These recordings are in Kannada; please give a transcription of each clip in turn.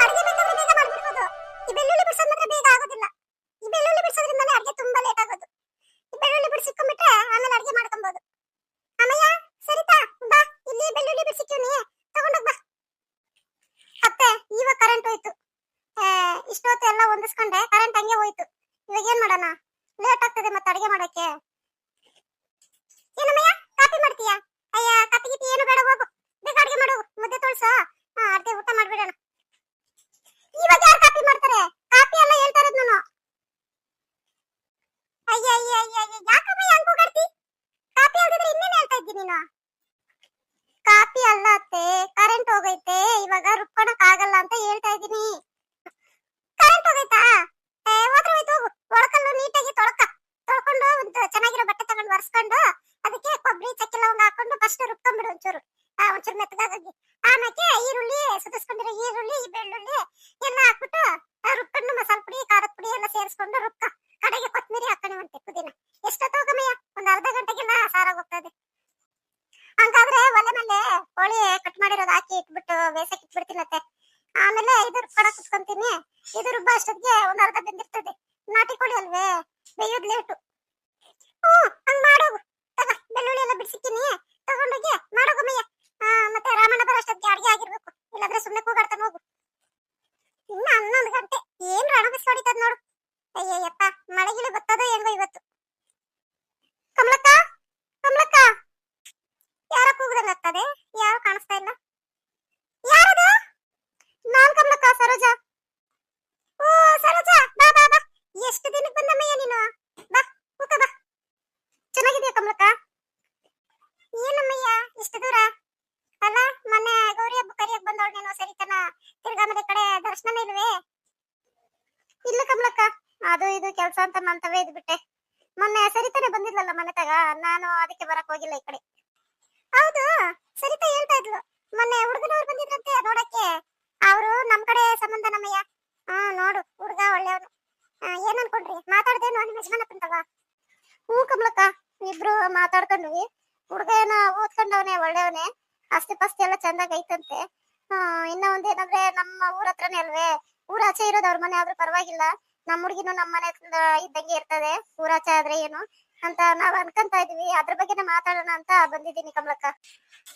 ಅಡ್ಗೆ ಬೇಕಾದ್ರೆ ಬೇಗ ಮಾಡ್ಬಿಡ್ಬೋದು ಈ ಬೆಳ್ಳುಳ್ಳಿ ಬಿಡ್ಸೋದ್ ಮಾತ್ರ ಬೇಗ ಆಗೋದಿಲ್ಲ ಈ ಬೆಳ್ಳುಳ್ಳಿ ಬಿಡ್ಸೋದ್ರಿಂದಲೇ ಅಡ್ಗೆ ತುಂಬಾ ಲೇಟ್ ಆಗೋದು ಈ ಬೆಳ್ಳುಳ್ಳಿ ಬಿಡ್ಸಿಕೊಂಡ್ಬಿಟ್ರೆ ಆಮೇಲೆ ಅಡ್ಗೆ ಮಾಡ್ಕೊಬಹುದು ಅಮ್ಮಯ್ಯ ಸರಿತಾ ಬಾ ಇಲ್ಲಿ ಬೆಳ್ಳುಳ್ಳಿ ಬಿಡ್ಸಿಕ್ಕಿವ್ನಿ ತಗೊಂಡೋಗ್ ಬಾ ಅತ್ತೆ ಇವಾಗ ಕರೆಂಟ್ ಹೋಯ್ತು ಆ, ಇಷ್ಟೊತ್ತು ಎಲ್ಲ ಹೊಂದಿಸ್ಕೊಂಡೆ ಕರೆಂಟ್ ಹಂಗೆ ಹೋಯ್ತು ಇವಾಗ ಏನ್ ಮಾಡೋಣ ಲೇಟ್ ಆಗ್ತದೆ ಮತ್ತೆ ಅಡ್ಗೆ ಮಾಡಕ್ಕೆ ಏನಮ್ಮಯ್ಯ ಕಾಫಿ ಮಾಡ್ತೀಯಾ ಅಯ್ಯ ಕಾಫಿ ಗೀಪಿ ಏನು ಬೇಡ ಹೋಗು ಬೇಗ ಅಡ್ಗೆ ಮಾಡು ಮುದ್ದೆ ತೊಳ್ಸು ಹಾ ಅರ್ಧೆ ಊಟ ಮಾಡ್ಬಿಡೋಣ ಇವಾಗ ಯಾರು ಕಾಪಿ ಮಾಡ್ತಾರೆ ಕಾಪಿ ಎಲ್ಲ ಹೇಳ್ತಾ ಇರೋದು ನಾನು ಅಯ್ಯ ಅಯ್ಯ ಅಯ್ಯ ಅಯ್ಯ ಯಾಕಮ್ಮ ಹಂಗ್ ಕೂಗಾಡ್ತಿ ಕಾಪಿ ಆಗಿದ್ರೆ ಇನ್ನೇನ್ ಹೇಳ್ತಾ ಇದ್ದೀನಿ ನೀನು ಕಾಪಿ ಅಲ್ಲ ಅತ್ತೆ ಕರೆಂಟ್ ಹೋಗೈತೆ ಇವಾಗ ರುಬ್ಕೊಳಕ್ ಆಗಲ್ಲ ಅಂತ ಹೇಳ್ತಾ ಇದ್ದೀನಿ ಕರೆಂಟ್ ಹೋಗೈತಾ ಏ, ಹೋದ್ರೆ ಹೋಯ್ತು ಹೋಗು ಒಳಕಲ್ಲು ನೀಟಾಗಿ ತೊಳ್ಕ ತೊಳ್ಕೊಂಡು ಒಂದು ಚೆನ್ನಾಗಿರೋ ಬಟ್ಟೆ ತಗೊಂಡು ಒರೆಸ್ಕೊಂಡು ಅದಕ್ಕೆ ಕೊಬ್ಬರಿ ಚಕ್ಕೆ ಲವಂಗ ಹಾಕೊಂಡು ಫಸ್ಟ್ ರುಬ್ಕೊಂಡ್ಬಿಡು ಒಂಚೂರು ಆ, ಒಂಚೂರು ಮೆತ್ತಗಾಗಿ ಆಮೇಲೆ ಈರುಳ್ಳಿ ಸುತ್ತಿಸ್ಕೊಂಡಿರೋ ಈರುಳ್ಳಿ ಈ ಬೆಳ್ಳುಳ್ಳಿ ಎಲ್ಲ ಹಾಕ್ಬಿಟ್ಟು ಆ, ರುಬ್ಕೊಂಡು ಮಸಾಲ ಪುಡಿ ಖಾರದ ಪುಡಿ ಎಲ್ಲ ಸೇರಿಸ್ಕೊಂಡು ರುಬ್ಕ ಕಡೆಗೆ ಕೊತ್ತಂಬರಿ ಹಾಕೊಂಡಿವಂತೆ ಪುದೀನ ಎಷ್ಟೊತ್ತು ಹೋಗಮ್ಮಯ್ಯ ಒಂದ್ ಅರ್ಧ ಗಂಟೆಗೆಲ್ಲ ಸಾರಾಗ್ ಹೋಗ್ತದೆ ಹಂಗಾದ್ರೆ ಒಲೆ ಮೇಲೆ ಕೋಳಿ ಕಟ್ ಮಾಡಿರೋದು ಹಾಕಿ ಇಟ್ಬಿಟ್ಟು ಬೇಸಕ್ ಇಟ್ಬಿಡ್ತೀನತ್ತೆ ಆಮೇಲೆ ಇದು ರುಬ್ಕೊಳಕ್ ಕುತ್ಕೊಂತೀನಿ. ಇದು ರುಬ್ಬ ಅಷ್ಟೊತ್ತಿಗೆ ಒಂದ್ ಅರ್ಧ ಬೆಂದಿರ್ತದೆ. ನಾಟಿ ಕೋಳಿ ಅಲ್ವೇ? ಬೇಯೋದ್ ಲೇಟು. ಹ್ಮ್ ಹಂಗ್ ಮಾಡೋಗು ತಗ ಬೆಳ್ಳುಳ್ಳಿ ಎಲ್ಲ ಬಿಡ್ಸಿಕ್ಕಿನಿ. ತಗೊಂಡೋಗಿ ಮಾಡೋಗಮ್ಮಯ್ಯ ಆ, ಮತ್ತೆ ರಾಮಣ್ಣ ಬರೋಷ್ಟೊತ್ತಿಗೆ ಅಡ್ಗೆ ಆಗಿರ್ಬೇಕು. ಇಲ್ಲಾಂದ್ರೆ ಸುಮ್ಮನೆ ಕೂಗಾಡ್ತಾನೆ ಹೋಗು. ಇನ್ನ ಹನ್ನೊಂದು ಗಂಟೆ. ಏನ್ ರಣ ಬಿಸಿ ಹೊಡಿತದ ನೋಡು. ಅಯ್ಯಯ್ಯಪ್ಪ ಮಳೆಗಿಳಿ ಬತ್ತದೋ ಹೆಂಗೋ ಇವತ್ತು. ಕಮಲಕ್ಕ? ಕಮಲಕ್ಕ? ಯಾರ ಕೂಗ್ದಂಗ ಆಗ್ತದೆ ಯಾರು ಕಾಣಿಸ್ತಾ ಇಲ್ಲ? ಯಾರದು? ನಾನ್ ಕಮಲಕ್ಕ ಸರೋಜ. ಓ, ಸರೋಜ, ಬಾ ಬಾ ಬಾ. ಎಷ್ಟು ದಿನಕ್ಕೆ ಬಂದಮ್ಮಯ್ಯ ನೀನು? ಬಾ ಕೂತ ಬಾ. ಚೆನ್ನಾಗಿದ್ಯಾ ಕಮಲಕ್ಕ? ಏನಮ್ಮಯ್ಯ, ಇಷ್ಟು ದೂರ? ಅಲ್ಲ, ಮೊನ್ನೆ ಗೌರಿ ಹಬ್ಬ ಕರಿಯಕ್ ಬಂದವಳು ನೀನು, ಸರಿತನ? ತಿರ್ಗಾ ಆಮೇಲೆ ಕಡೆ ದರ್ಶನ ಇಲ್ವೇ? ಇಲ್ಲ ಕಮಲಕ್ಕ, ಅದು ಇದು ಕೆಲಸ ಅಂತ ನಾನ್ ತವೇ ಇದ್ಬಿಟ್ಟೆ. ಮೊನ್ನೆ ಸರಿತಾನೆ ಬಂದಿದ್ಲಲ್ಲ ಮನೆ ತಗ ನಾನು ಅದಕ್ಕೆ ಬರಕ್ ಹೋಗಿಲ್ಲ ಈ ಕಡೆ. ಹೌದು? ಸರಿತಾ ಹೇಳ್ತಾ ಇದ್ಲು. ಮೊನ್ನೆ ಹುಡುಗನವ್ರು ಬಂದಿದ್ರಂತೆ ನೋಡಕ್ಕೆ. ಅವರು ನಮ್ ಕಡೆ ಸಂಬಂಧ ನಮ್ಮಯ್ಯ. ಹಾ, ನೋಡು, ಹುಡುಗ ಒಳ್ಳೆಯವನು. ಏನ್ ಅನ್ಕೊಂಡ್ರಿ? ಮಾತಾಡ್ದೇನು ನಿಮ್ ಯಜಮಾನಪ್ಪನ್ ತಗ ಹೂ ಕಮಲಕ್ಕ, ಇಬ್ರು ಮಾತಾಡ್ಕೊಂಡ್ವಿ. ಹುಡುಗ ಏನ ಓದ್ಕೊಂಡವನೇ, ಒಳ್ಳೆಯವನೇ. ಆಸ್ತಿ ಪಾಸ್ತಿ ಎಲ್ಲ ಚಂದಾಗ್ ಐತಂತೆ. ಇನ್ನ ಒಂದೇನಂದ್ರೆ ನಮ್ಮ ಊರ ಹತ್ರನೇ ಅಲ್ವೇ? ಊರಾಚೆ ಇರೋದು ಅವ್ರ ಮನೆ ಆದ್ರೂ ಪರವಾಗಿಲ್ಲ. ನಮ್ಮ ಹುಡುಗಿನೂ ನಮ್ಮ ಮನೆ ಇದ್ದಂಗೆ ಇರ್ತದೆ. ಊರಾಚೆ ಆದ್ರೆ ಏನು? ಅಂತ ನಾವ್ ಅನ್ಕೊಂತ ಇದೀವಿ. ಅದ್ರ ಬಗ್ಗೆನೇ ಮಾತಾಡೋಣ ಅಂತ ಬಂದಿದ್ದೀನಿ ಕಮಲಕ್ಕ.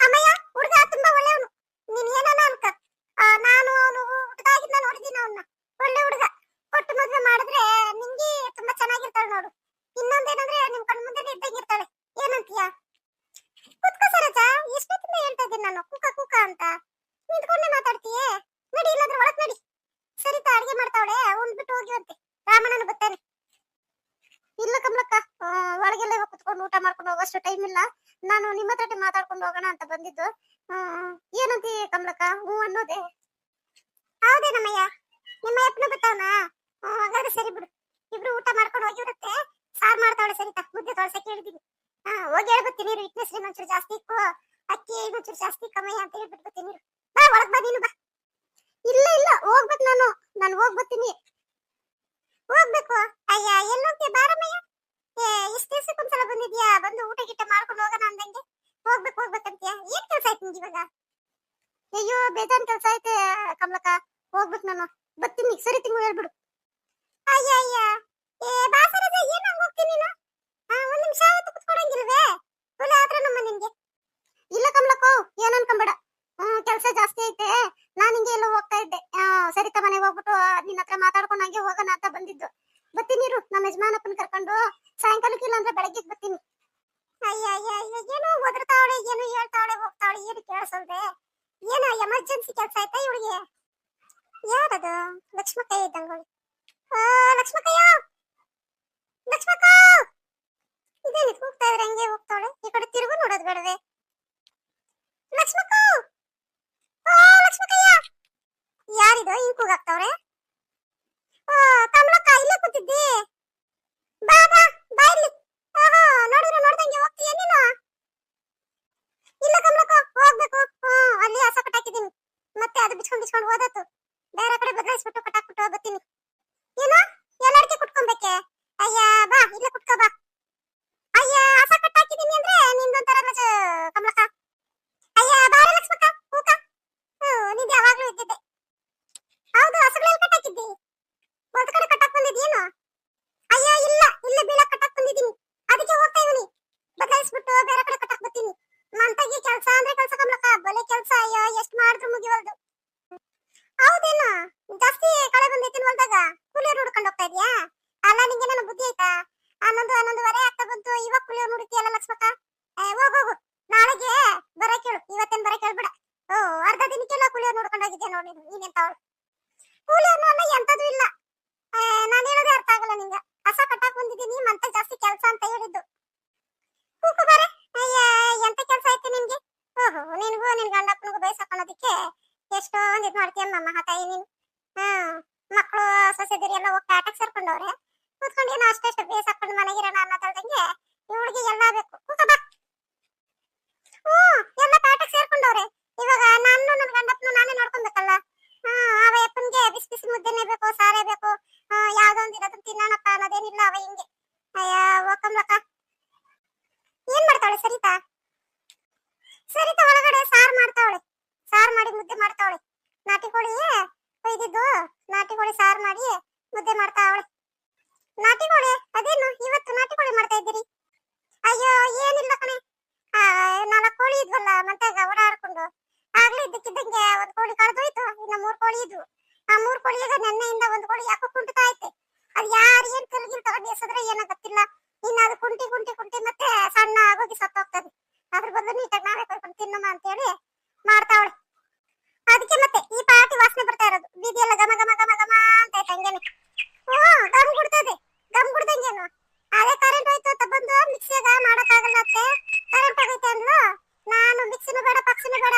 ಅಮ್ಮಯ್ಯ, ಹುಡುಗ ತುಂಬಾ ಒಳ್ಳೆಯವನು. ನೀನ್ ಏನಾನ ಅನ್ಕ. ನಾನು ಅವನು ಹುಡುಗಾಗಿದ್ದ ನೋಡಿದೀನಿ ಅವನ್ನ. ಒಳ್ಳೆ ಹುಡುಗ. ಕೊಟ್ಟು ಮದ್ವೆ ಮಾಡಿದ್ರೆ ನಿಂಗೆ ತುಂಬಾ ಚೆನ್ನಾಗಿರ್ತಾಳೆ ನೋಡು. ಇನ್ನೊಂದೇನಂದ್ರೆ ನಿಮ್ ಕಣ್ ಮುಂದೆ ಇದ್ದಂಗೆ ಇರ್ತಾಳೆ ಏನಂತೀಯ? ಕುತ್ಕೋ ಸರಜ ಎಷ್ಟೊತ್ತಿಂದ ಹೇಳ್ತಾ ಇದ್ದೀನಿ ನಾನು. ಕುಕ ಕುಕ ಅಂತ. ನಿಂತ್ಕೊಂಡೆ ಮಾತಾಡ್ತೀಯೇ? ನಡಿ, ಇಲ್ಲಾಂದ್ರೆ ಒಳಗ್ ನಡಿ. ಸರಿತಾ, ಅಡ್ಗೆ ಮಾಡ್ತಾವಳೆ. ಉಂಡ್ಬಿಟ್ಟು ಹೋಗಿವಂತೆ ರಾಮಣ್ಣನ ಬರ್ತಾನೆ ಇಲ್ಲ ಕಮಲಕ್ಕ. ಇವಾಗ ಕುತ್ಕೊಂಡು ಊಟ ಮಾಡ್ಕೊಂಡು ಹೋಗೋಷ್ಟು ಟೈಮ್ ಇಲ್ಲ. ನಾನು ನಿಮ್ಮ ಹತ್ರ ಮಾತಾಡ್ಕೊಂಡು ಹೋಗೋಣ ಅಂತ ಬಂದಿದ್ದು. ಏನಂತಿ ಕಮಲಕ್ಕ? ಹ್ಞೂ ಅನ್ನೋದೆ. ಹೌದೇನಮ್ಮಯ್ಯ ನಿಮ್ಮ ಎತ್ನು ಬಿಟ್ಟವನ ಹಾಗಾದ್ರೆ ಸರಿ ಬಿಡು. ಇಬ್ರು ಊಟ ಮಾಡ್ಕೊಂಡು ಹೋಗಿರುತ್ತೆ. ಸಾರ್ ಮಾಡ್ತಾವಳೆ ಸರಿತಾ? ಮುದ್ದೆ ತೊಳ್ಸಕ್ಕೆ ಹೇಳಿದೀನಿ ಹಾ ಹೋಗಿ ಹೇಳ್ಬತ್ತೀನಿ ನೀರು. ಇಟ್ನೆಸ್ ಒಂಚೂರು ಜಾಸ್ತಿ ಇಕ್ಕು. ಅಕ್ಕಿ ಇನ್ನೊಂಚೂರು ಜಾಸ್ತಿ ಕಮಯ್ಯ ಅಂತ ಹೇಳಿ ನೀರು. ಬಾ, ಒಳಗ್ ಬಾ, ನೀನು ಬಾ. ಇಲ್ಲ ಇಲ್ಲ, ಹೋಗ್ಬೇಕು ನಾನು. ನಾನು ಹೋಗ್ಬತ್ತೀನಿ. ಹೋಗ್ಬೇಕು. ಅಯ್ಯ ಎಲ್ಲಿ ಹೋಗ್ತೀಯ ಬಾರಮ್ಮಯ್ಯ. ಏ ದಿವಸಕ್ಕೆ ದಿವ್ಸಕ್ಕೊಂದ್ಸಲ ಬಂದಿದ್ಯಾ? ಬಂದು ಊಟ ಗಿಟ್ಟ ಮಾಡ್ಕೊಂಡು ಹೋಗೋಣ ಅಂದಂಗೆ. ಹೋಗ್ಬೇಕು, ಹೋಗ್ಬೇಕಂತೀಯ? ಏನ್ ಕೆಲಸ ಆಯ್ತು ನಿಂಗೆ ಇವಾಗ? ಅಯ್ಯೋ ಬೇಜಾನ್ ಕೆಲಸ ಐತೆ ಕಮಲಕ್ಕ. ಹೋಗ್ಬೇಕು ನಾನು. ಬರ್ತೀನಿ ಸರಿ ತಿಂಗಳು ಹೇಳ್ಬಿಡು. ಅಯ್ಯ ಅಯ್ಯ ಏ ಬಾಸರದ ಏನ್ ಹಂಗ ಹೋಗ್ತೀನಿ ನೀನು? ಒಂದ್ ನಿಮಿಷ ಹೊತ್ತು ಕುತ್ಕೊಡಂಗಿಲ್ವೇ ಒಳ್ಳೆ ಆತ್ರ ನಮ್ಮ ನಿನ್ಗೆ ಇಲ್ಲ ಕಮಲಕ್ಕೋ, ಏನ್ ಅನ್ಕೊಂಬೇಡ. ಹ್ಮ್, ಕೆಲ್ಸ ಜಾಸ್ತಿ ಐತೆ. ನಾನ್ ಹಿಂಗೆ ಎಲ್ಲ ಹೋಗ್ತಾ ಇದ್ದೆ. ಸರಿತಾ ಮನೆಗೆ ಹೋಗ್ಬಿಟ್ಟು ನಿನ್ನ ಹತ್ರ ಮಾತಾಡ್ಕೊಂಡು ಹಂಗೆ ಹೋಗೋಣ ಅಂತ ಬಂದಿದ್ದು. ಬರ್ತೀನಿ ಇರು. ನಮ್ಮ ಯಜಮಾನಪ್ಪನ ಕರ್ಕೊಂಡು ಸಾಯಂಕಾಲಕ್ಕೆ ಇಲ್ಲ ಅಂದ್ರೆ ಬೆಳಗ್ಗೆ ಬರ್ತೀನಿ. ಅಯ್ಯ ಅಯ್ಯ ಏನೋ ಒದರ್ತಾವಳೆ, ಏನೋ ಹೇಳ್ತಾವಳೆ, ಹೋಗ್ತಾವಳೆ, ಏನು ಕೇಳಿಸಲ್ದೆ? ಏನೋ ಎಮರ್ಜೆನ್ಸಿ ಕೆಲಸ ಆಯ್ತಾ ಇವಳಿಗೆ? ಯಾರದು? ಲಕ್ಷ್ಮಕ್ಕಯ್ಯ ಇದ್ದಂಗಳು ಲಕ್ಷ್ಮಕ್ಕಯ್ಯ! ಲಕ್ಷ್ಮಕ್ಕ! ಇದೇನು ಹೋಗ್ತಾ ಇದ್ರೆ ಹಂಗೆ ಹೋಗ್ತಾವಳೆ? ಈ ಕಡೆ ತಿರುಗು ನೋಡೋದು ಬೇಡವೆ ಲಕ್ಷ್ಮಕ್ಕ ಆ, ಲಕ್ಷ್ಮಕ್ಕಯ್ಯ ಯಾರಿದು ಹಿಂಗ್ ಕೂಗಾಗ್ತಾವ್ರೆ ಆ, ಕಮಲಕ್ಕ ಇಲ್ಲೇ ಕೂತಿದ್ದಿ ಬಾ ಬಾ ಬಾ ಇಲ್ಲಿ ಆಹಾ, ನೋಡಿದ್ರೆ ನೋಡ್ದಂಗೆ ಹೋಗ್ತೀಯ ನೀನು ಇಲ್ಲ ಕಮಲಕ್ಕ ಹೋಗ್ಬೇಕು ಹ್ಮ್ ಅಲ್ಲಿ ಹಸ ಕಟ್ಟಾಕಿದೀನಿ ಮತ್ತೆ ಅದು ಬಿಚ್ಕೊಂಡ್ ಬಿಚ್ಕೊಂಡ್ ಓದತ್ತು ಬೇರೆ ಕಡೆ ಬದಲಾಯಿಸ್ಬಿಟ್ಟು ಕಟ್ಟಾಕ್ಬಿಟ್ಟು ಬರ್ತೀನಿ ಏನು ಎಲ್ಲಾರ್ಗೆ ಕುಟ್ಕೊಂಬೇಕೆ ಅಯ್ಯ ಬಾ ಇಲ್ಲೇ ಕುಟ್ಕೋ ಬಾ ಅಯ್ಯ ಹಸ ಕಟ್ಟಾಕಿದೀನಿ ಅಂದ್ರೆ ನಿಂದೊಂಥರ ಮಜ ಕಮಲಕ್ಕ ಅಯ್ಯ ಬಾರ ಲಕ್ಷ್ಮಕ್ಕ ಕೂಕ ಇವತ್ತೇನ್ ಬರಕ್ ಹೇಳ್ಬೇಡ ಓ ಅರ್ಧ ದಿನಕ್ಕೆಲ್ಲ ಕೂಲಿಯವ್ರು ನೋಡ್ಕೊಂಡು ಹೋಗಿದ್ದೆ ನೋಡಿ ನೀನೆಂತವಳು ಕೂಲಿಯವ್ರು ಅನ್ನೋ ಎಂತದೂ ಇಲ್ಲ ನಾನು ಹೇಳೋದೇ ಅರ್ಥ ಆಗಲ್ಲ ನಿಂಗ ಕಸ ಕಟ್ಟಾಕ್ ಬಂದಿದ್ದೀನಿ ಮತ್ತೆ ಜಾಸ್ತಿ ಕೆಲಸ ಅಂತ ಹೇಳಿದ್ದು ಕೂಕು ಬಾರೆ ಅಯ್ಯ ಎಂತ ಕೆಲಸ ಐತಿ ನಿನ್ಗೆ ಓಹೋ ನಿನ್ಗೂ ನಿನ್ ಗಂಡಪ್ಪನಿಗೂ ಬೇಯಿಸಕೊಳ್ಳೋದಿಕ್ಕೆ ಎಷ್ಟೊಂದು ಇದು ಮಾಡ್ತೀಯ ಅಮ್ಮ ಮಹಾತಾಯಿ ನೀನು? ಹ್ಮ್ ಮಕ್ಕಳು ಸೊಸೆದಿರಿ ಎಲ್ಲ ಹೋಗಿ ಕಾಟಕ್ ಸೇರ್ಕೊಂಡವ್ರೆ. ಕೂತ್ಕೊಂಡು ಏನೋ ಅಷ್ಟೆಷ್ಟು ಬೇಯಿಸಾಕೊಂಡು ಮನೆಗಿರೋಣ ಅನ್ನೋದಲ್ದಂಗೆ ಇವಳಿಗೆ ಎಲ್ಲ ಬೇಕು. ಇವಾಗ ನಾನು ನನ್ನ ಗಂಡಪ್ಪನು ನಾನೇ ನೋಡ್ಕೊಬೇಕಲ್ಲ? ಆ ಬಿಸಿ ಬಿಸಿ ಮುದ್ದೆನೆ ಬೇಕು, ಸಾರೇ ಬೇಕು. ಇರೋದನ್ನ ಅನ್ನೋದೇನಿಲ್ಲ ಅವ ಹಿಂಗೆ. ಅಯ್ಯ ಏನ್ ಸರಿತಾ? ಸರಿತಾ ಒಳಗಡೆ ಸಾರ್ ಮಾಡ್ತಾವಳೆ. ಸಾರ್ ಮಾಡಿ ಮುದ್ದೆ ಮಾಡ್ತಾವಳೆ. ನಾಟಿ ಕೋಳಿ ಕೊಯ್ದಿದ್ದು ನಾಟಿ ಕೋಳಿ ಸಾರ್ ಮಾಡಿ ಮುದ್ದೆ ಮಾಡ್ತಾವಳೆ. ನಾಟಿ ಕೋಳಿ ಅದೇನು? ಇವತ್ತು ನಾಟಿ ಕೋಳಿ ಮಾಡ್ತಾ ಇದ್ದೀರಿ? ಅಯ್ಯೋ ಏನಿಲ್ಲ ಕಣೆ. ಆ, ನಾಲ್ಕು ಕೋಳಿ ಇದ್ವಲ್ಲ ಮತ್ತೆ ಓಡಾಡ್ಕೊಂಡು. ಆಗ್ಲೇ ಇದ್ದಕ್ಕಿದ್ದಂಗೆ ಒಂದ್ ಕೋಳಿ ಕಳೆದೋಯ್ತು. ಇನ್ನ ಮೂರ್ ಕೋಳಿ ಇದ್ವು. ಆ ಮೂರ್ ಕೋಳಿಯಾಗ ನೆನ್ನೆಯಿಂದ ಒಂದ್ ಕೋಳಿ ಯಾಕೋ ಕುಂಟುತ್ತಾ ಐತೆ. ಅದ್ ಯಾರು ಏನ್ ಕಲ್ಗಿಲ್ ತಗೊಂಡು ಎಸದ್ರೆ ಏನೋ ಗೊತ್ತಿಲ್ಲ ಇನ್ನ ಅದು ಕುಂಟಿ ಕುಂಟಿ ಕುಂಟಿ ಮತ್ತೆ ಸಣ್ಣ ಆಗೋಗಿ ಸತ್ತೋಗ್ತದೆ. ಅದ್ರ ಬದಲು ನೀಟಾಗಿ ನಾವೇ ಕೊಯ್ಕೊಂಡು ತಿನ್ನಮ್ಮ ಅಂತೇಳಿ ಮಾಡ್ತಾವಳೆ. ಅದಕ್ಕೆ ಮತ್ತೆ ಈ ಪಾಟಿ ವಾಸನೆ ಬರ್ತಾ ಇರೋದು. ಬೀದಿ ಎಲ್ಲ ಗಮ ಗಮ ಗಮ ಗಮ ಅಂತ ಆಯ್ತು ಹಂಗೇನೆ. ಹ್ಮ್ ಗಮ್ ಗುಡ್ತದೆ ಗಮ್ ಗುಡ್ದಂಗೇನು ಅದೇ ಕರೆಂಟ್ ಹೋಯ್ತು ಅಂತ ಬಂದು ಮಿಕ್ಸಿಯಾಗ ಮಾಡಕ್ಕಾಗಲ್ಲ ಅತ್ತೆ ಕರೆಂಟ್ ಹೋಗೈತೆ ಅಂದ್ಲು ನಾನು ಮಿಕ್ಸಿನೂ ಬೇಡ ಪಕ್ಸಿನೂ ಬೇಡ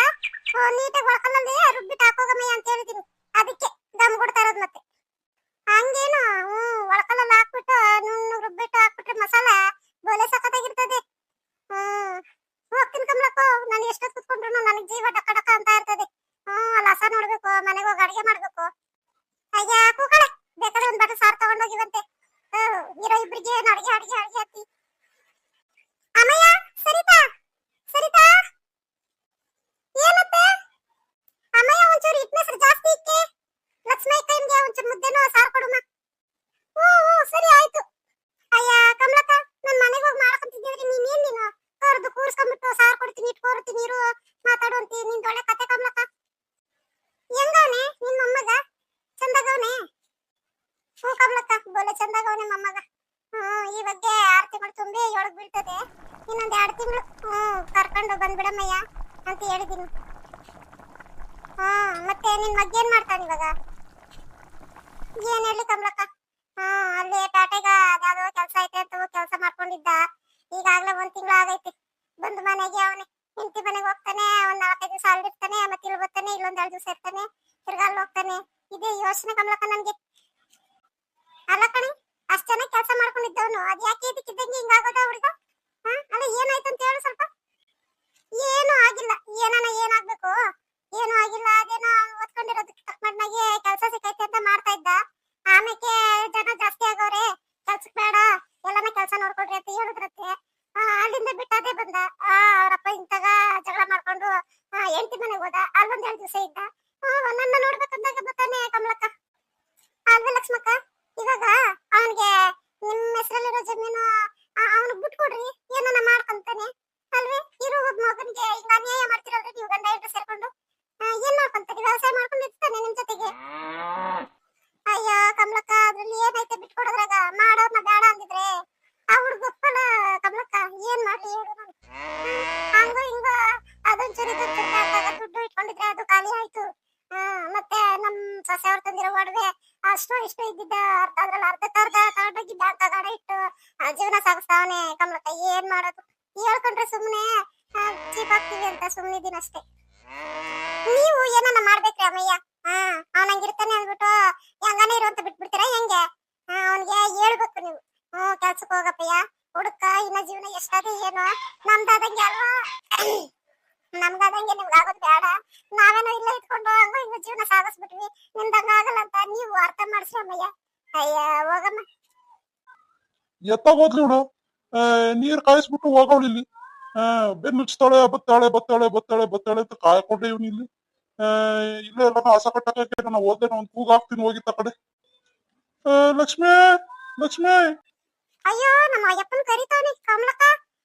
ನೀಟಾಗಿ ಒಳಕಲ್ಲಲ್ಲಿ ರುಬ್ಬಿಟ್ಟು ಹಾಕೋಗಮ್ಮಯ್ಯ ಅಂತ ಹೇಳಿದೀನಿ ಅದಕ್ಕೆ ಗಮ್ ಕೊಡ್ತಾ ಇರೋದು ಮತ್ತೆ ಹಂಗೇನು ಹ್ಮ್ ಒಳಕಲ್ಲಲ್ಲಿ ಹಾಕ್ಬಿಟ್ಟು ನುಣ್ಣಗೆ ರುಬ್ಬಿಟ್ಟು ಹಾಕ್ಬಿಟ್ರೆ ಮಸಾಲೆ ಬೋಲೆ ಸಖತ್ತಾಗಿರ್ತದೆ ಹ್ಮ್ ಹೋಗ್ತೀನಿ ಕಮ್ಲಕ್ಕೋ ನಾನು ಎಷ್ಟೊತ್ತು ಕುತ್ಕೊಂಡ್ರು ನನಗೆ ಜೀವ ಡಕ್ಕ ಡಕ್ಕ ಅಂತ ಇರ್ತದೆ ಹ್ಮ್ ಅಲ್ಲಿ ಹಸ ನೋಡ್ಬೇಕು ಮನೆಗೆ ಹೋಗಿ ಅಡಿಗೆ ಮಾಡ್ಬೇಕು ಅಯ್ಯ ಕೂಕಳೆ ಬೇಕಾದ್ರೆ ಒಂದ್ ಬಟ್ಟೆ ಸಾರು ತಗೊಂಡೋಗಿವಂತೆ ಹ್ಮ್, ಇರೋ ಇಬ್ರಿಗೆ ಏನ್ ಅಡಿಗೆ ಅಡಿಗೆ ಅಡಿಗೆ ಹತ್ತಿ ಅಮ್ಮಯ್ಯ ಸರಿತಾ ಸರಿತಾ ಏನತ್ತೆ ಅಮ್ಮಯ್ಯ ಒಂಚೂರು ಹಿಟ್ಟಿನ ಹೆಸರು ಜಾಸ್ತಿ ಇಕ್ಕೆ ಲಕ್ಷ್ಮಿ ಕೈಮ್ಗೆ ಒಂಚೂರು ಮುದ್ದೆನೋ ಸಾರು ಕೊಡುಮ ಹ್ಞೂ ಹ್ಞೂ ಸರಿ ಆಯ್ತು ಅಯ್ಯ ಕಮಲಕ್ಕ ನನ್ ಮನೆಗೆ ಹೋಗಿ ಮಾಡ್ಕೊಂತಿದ್ದೀರಿ ನೀನೇನ್ ನೀನು ಕರ್ದು ಕೂರ್ಸ್ಕೊಂಡ್ಬಿಟ್ಟು ಸಾರು ಕೊಡ್ತೀನಿ ಇಟ್ಕೊಡ್ತೀನಿ ಇರು ಮಾತಾಡುವಂತಿ ನಿನ್ ಒಳ್ಳೆ ಕತೆ ಕಮಲಕ್ಕ ಹೆಂಗವನೆ ನಿನ್ ಮೊಮ್ಮಗ ಚಂದಗವನೆ ಹ್ಞೂ ಕಮಲಕ್ಕ ಬೋಲೆ ಚಂದಗವನೆ ಮೊಮ್ಮಗ ಹ್ಮ್ ಈ ಬಗ್ಗೆ ಆರು ತಿಂಗಳು ತುಂಬಿ ಒಳಗ್ ಬೀಳ್ತದೆ ಇನ್ನೊಂದ್ ಎರಡು ತಿಂಗಳು ಹ್ಮ್ ಕರ್ಕೊಂಡು ಬಂದ್ಬಿಡಮ್ಮಯ್ಯ ಅಂತ ಹೇಳಿದೀನಿ ಹ್ಮ್ ಮತ್ತೆ ನಿನ್ ಮಗ ಏನ್ ಮಾಡ್ತಾನೆ ಇವಾಗ ಏನ್ ಹೇಳಿ ಕಮಲಕ್ಕ ಹ್ಮ್ ಅಲ್ಲಿ ಪೇಟೆಗ ಅದ್ಯಾವ್ದೋ ಕೆಲ್ಸ ಐತೆ ಅಂತ ಕೆಲಸ ಮಾಡ್ಕೊಂಡಿದ್ದ ಈಗಾಗ್ಲೇ ಒಂದ್ ತಿಂಗಳು ಆಗೈತಿ ಬಂದು ಮನೆಗೆ ಅವನೇ ಹೆಂಡತಿ ಮನೆಗೆ ಹೋಗ್ತಾನೆ ಒಂದ್ ನಾಲ್ಕೈದು ದಿವಸ ಅಲ್ಲಿರ್ತಾನೆ ಮತ್ತೆ ಇಲ್ಲೊಂದ್ ಎರಡು ದಿವಸ ಇರ್ತಾನೆ, ತಿರ್ಗಾ ಹೋಗ್ತಾನೆ. ಇದೇ ಯೋಚನೆ ಕಮಲಕ್ಕ ನನ್ಗೆ ಅಲ್ಲ ಕಣಿ, ಅಷ್ಟ್ ಚೆನ್ನಾಗಿ ಕೆಲಸ ಮಾಡ್ಕೊಂಡಿದ್ದವನು, ಅದ್ ಯಾಕೆ ಇದಕ್ಕಿದ್ದಂಗೆ ಹಿಂಗಾಗೋದ ಹುಡುಗ ಅಲ್ಲ ಏನಾಯ್ತು ಅಂತ ಹೇಳು ಸ್ವಲ್ಪ. ಏನು ಆಗಿಲ್ಲ. ಏನಾನ ಏನಾಗ್ಬೇಕು? ಏನು ಆಗಿಲ್ಲ. ಅದೇನೋ ಓದ್ಕೊಂಡಿರೋದಕ್ಕೆ ತಕ್ಕಮಟ್ನಾಗೆ ಕೆಲಸ ಸಿಕ್ಕೈತೆ ಅಂತ ಮಾಡ್ತಾ ಇದ್ದ. ಆಮೇಲೆ ಜನ ಜಾಸ್ತಿ ಆಗೋರೆ. ಕೆಲ್ಸಕ್ ಬೇಡ. ಎಲ್ಲಾನ ಕೆಲಸ ನೋಡ್ಕೊಡ್ರಿ ಅಂತ ಹೇಳಿದ್ರತ್ತೆ ಅಲ್ಲಿಂದ ಬಿಟ್ಟದೇ ಬಂದ. ಅವ್ರಪ್ಪ ಇಂತಾಗ ಜಗಳ ಮಾಡ್ಕೊಂಡು ಹೆಂಡತಿ ಮನೆಗೆ ಹೋದ. ಅಲ್ಲೊಂದ್ ಎರಡು ದಿವಸ ಇದ್ದ. ನನ್ನ ನೋಡ್ಬೇಕಂದಾಗ ಬರ್ತಾನೆ ಕಮಲಕ್ಕ. ಅಲ್ವೇ ಲಕ್ಷ್ಮಕ್ಕ? ಇವಾಗ ಅವನಿಗೆ ನಿಮ್ಮ ಹೆಸರಲ್ಲಿರೋ ಜಮೀನು ಅವನಿಗೆ ಬಿಟ್ಕೊಡ್ರಿ. ಏನನ್ನ ಮಾಡ್ಕೊಂತಾನೆ ಅಲ್ವೇ? ಇರೋ ಒಬ್ಬ ಮಗನಿಗೆ ಹಿಂಗ ಅನ್ಯಾಯ ಮಾಡ್ತಿರಲ್ರಿ ನೀವು ಗಂಡ ಹೆಂಡ್ರು ಸೇರ್ಕೊಂಡು ಏನ್ ಮಾಡ್ಕೊಂತಾನೆ ವ್ಯವಸಾಯ ಮಾಡ್ಕೊಂಡು ಇರ್ತಾನೆ ನಿಮ್ ಜೊತೆಗೆ. ಅಯ್ಯೋ, ಕಮಲಕ್ಕ, ಅದ್ರಲ್ಲಿ ಏನೈತೆ ಬಿಟ್ಕೊಡೋದ್ರಾಗ? ಮಾಡೋರ್ನ ಬೇಡ ಅಂದಿದ್ರೆ ಆ ಗೊಪ್ಪನ ಕಮಲಕ್ಕ, ಏನ್ ಮಾಡ್ಲಿ ಹೇಳು ನಾನು. ಹಂಗ ಹಿಂಗ ಅದೊಂಚೂರು ದುಡ್ಡು ಇಟ್ಕೊಂಡಿದ್ರೆ ಅದು ಖಾಲಿ ಆಯ್ತು. ಮತ್ತೆ ನಮ್ ಸೊಸೆ ಅವ್ರು ತಂದಿರೋ ಒಡವೆ, ಅಷ್ಟು ಇಷ್ಟ ಇದ್ದಿದ್ದ ಅರ್ಧ ಅದ್ರಲ್ಲಿ ಅರ್ಧ ಅರ್ಧ ತಗೊಂಡೋಗಿ ಬ್ಯಾಂಕ್ ತಗೊಂಡ ಇಟ್ಟು ಜೀವನ ಸಾಗಿಸ್ತಾವನೆ ಕಮಲಕ್ಕ, ಏನ್ ಮಾಡೋದು? ಹೇಳ್ಕೊಂಡ್ರೆ ಸುಮ್ನೆ ಚೀಪ್ ಆಗ್ತೀವಿ ಅಂತ ಸುಮ್ನಿದೀನಿ ಅಷ್ಟೇ. ನೀವು ಏನನ್ನ ಮಾಡ್ಬೇಕ್ರಿ ಅಮ್ಮಯ್ಯ? ಹಾ ಇರ್ತಾನೆ ಅಂದ್ಬಿಟ್ಟು, ಹೆಂಗಾನೆ ಇರೋ ಅಂತ ಬಿಟ್ಬಿಡ್ತೀರಾ ಹೆಂಗೆ? ಅವನ್ಗೆ ಹೇಳ್ಬೇಕು ನೀವು. ಹ್ಮ್ ಕೆಲ್ಸಕ್ಕೆ ಹೋಗಪ್ಪಯ್ಯ ಹುಡುಕ ಇನ್ನ ಜೀವನ ಎಷ್ಟಾದ ಏನೋ. ನಮ್ದಾದಂಗೆ ಅಲ್ವಾ? ನಮ್ಗಾದಂಗೆ ನಿಮ್ಗೆ ಆಗೋದು ಬೇಡ. ನಾವೇನೋ ಇಲ್ಲ ಇಟ್ಕೊಂಡು ಹಂಗೋ ಹಿಂಗ ಜೀವನ ಸಾಗಿಸ್ಬಿಟ್ವಿ. ನಿಮ್ದಂಗ ಆಗಲ್ಲ ಅಂತ ನೀವು ಅರ್ಥ ಮಾಡಿಸ್ರಿ ಅಮ್ಮಯ್ಯ. ಅಯ್ಯ ಹೋಗಮ್ಮ. ಎತ್ತಾಗೋದ್ಲಿ ಇವಳು ನೀರ್ ಕಾಯಿಸ್ಬಿಟ್ಟು ಹೋಗೋಳು ಇಲ್ಲಿ. ಆ, ಬೆನ್ನುಚ್ತಾಳೆ ಬತ್ತಾಳೆ ಬತ್ತಾಳೆ ಬತ್ತಾಳೆ ಬತ್ತಾಳೆ ಅಂತ ಕಾಯ್ಕೊಂಡೆ ಇವನು ಇಲ್ಲಿ. ಇಲ್ಲೇ ಎಲ್ಲ ಹಸ ಕಟ್ಟಕ್ಕೆ ನಾನು ಹೋದೆ ನಾನು ಕೂಗ್ ಹಾಕ್ತೀನಿ ಹೋಗಿತ್ತ ಕಡೆ ಲಕ್ಷ್ಮಿ ಲಕ್ಷ್ಮಿ. ಅಯ್ಯೋ ನಮ್ಮ ಅಯ್ಯಪ್ಪನ್ ಕರಿತಾನೆ. ಕಮಲಕ್ಕ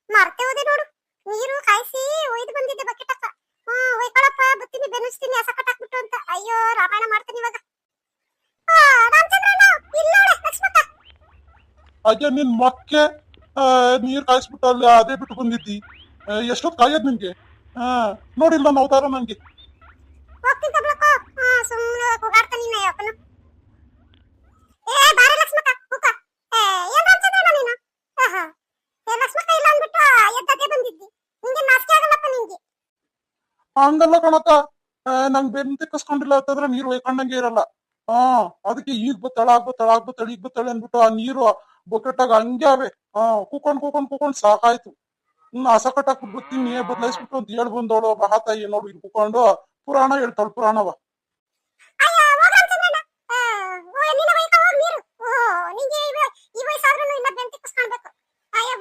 ಮರ್ತೆ ಹೋದೆ ನೋಡು. ನೀರು ಕಾಯಿಸಿ ಒಯ್ದು ಬಂದಿದ್ದೆ ಬಕೆಟಕ್ಕ ಹ್ಮ್ ಒಯ್ಕೊಳಪ್ಪ ಬತ್ತೀನಿ ಬೆನ್ನಿಸ್ತೀನಿ ಹಸ ಕಟ್ಟಾಕ್ಬಿಟ್ಟು ಅಂತ. ಅಯ್ಯೋ ರಾಮಾಯಣ ಮಾಡ್ತೀನಿ ಇವಾಗ. ಅಜ್ಜ ನಿನ್ ಮಕ್ಕೆ ನೀರು ಕಾಯಿಸ್ಬಿಟ್ಟು ಅಲ್ಲಿ ಅದೇ ಬಿಟ್ಟು ಬಂದಿದ್ದಿ. ಎಷ್ಟೊತ್ತು ಕಾಯೋದ್ ನಿನ್ಗೆ ಹಾ ನೋಡಿಲ್ಲ ನನ್ನ ತರ ನಂಗೆ. ಸುಮ್ಮನೆ ಕೂಗಾಡ್ತಾನೆ ಏ ಬಾರೆ ಲಕ್ಷ್ಮಕ್ಕ ಕೂಕ ಏ ಏನ್ ರಾಮಚಂದ್ರಣ್ಣ ನೀನು ಆಹಾ ಏ ಲಕ್ಷ್ಮಕ್ಕ ಇಲ್ಲ ಅಂದ್ಬಿಟ್ಟು ಎದ್ದಕ್ಕೆ ಬಂದಿದ್ದಿ ನಿಂಗೆ ನಾಚಿಕೆ ಆಗಲ್ಲಪ್ಪ ನಿಂಗೆ ಹಂಗಲ್ಲ ಆ, ನಂಗ್ ಬೆನ್ ಕಸ್ಕೊಂಡಿಲ್ಲ ಅಂತಂದ್ರೆ ನೀರು ಒಯ್ಕೊಂಡಂಗೆ ಇರಲ್ಲ. ಹಾ ಅದಕ್ಕೆ ಈಗ ಬತ್ತಾಳ ಆಗ್ ಬತ್ತಾಳ ಆಗ್ ಬತ್ತಾಳ ಈಗ ಬತ್ತಾಳೆ ಅಂದ್ಬಿಟ್ಟು ಆ ನೀರು ಬೊಕೆಟಾಗ ಹಂಗೆ ಅವೆ. ಹಾ ಕೂಕೊಂಡ್ ಕೂಕೊಂಡ್ ಕೂಕೊಂಡ್ ಸಾಕಾಯ್ತು. ಇನ್ನು ಹಸ ಕಟ್ಟಾಕ್ ಬರ್ತೀನಿ ಬದಲಾಯಿಸ್ಬಿಟ್ಟು ಅಂತ ಹೇಳ್ ಬಂದವಳು ಮಹಾತಾಯಿ ನೋಡು ಇಲ್ಲಿ ಕೂಕೊಂಡು ಪುರಾಣ ಹೇಳ್ತಾಳು ಪುರಾಣವ. ಬೆಂತಿ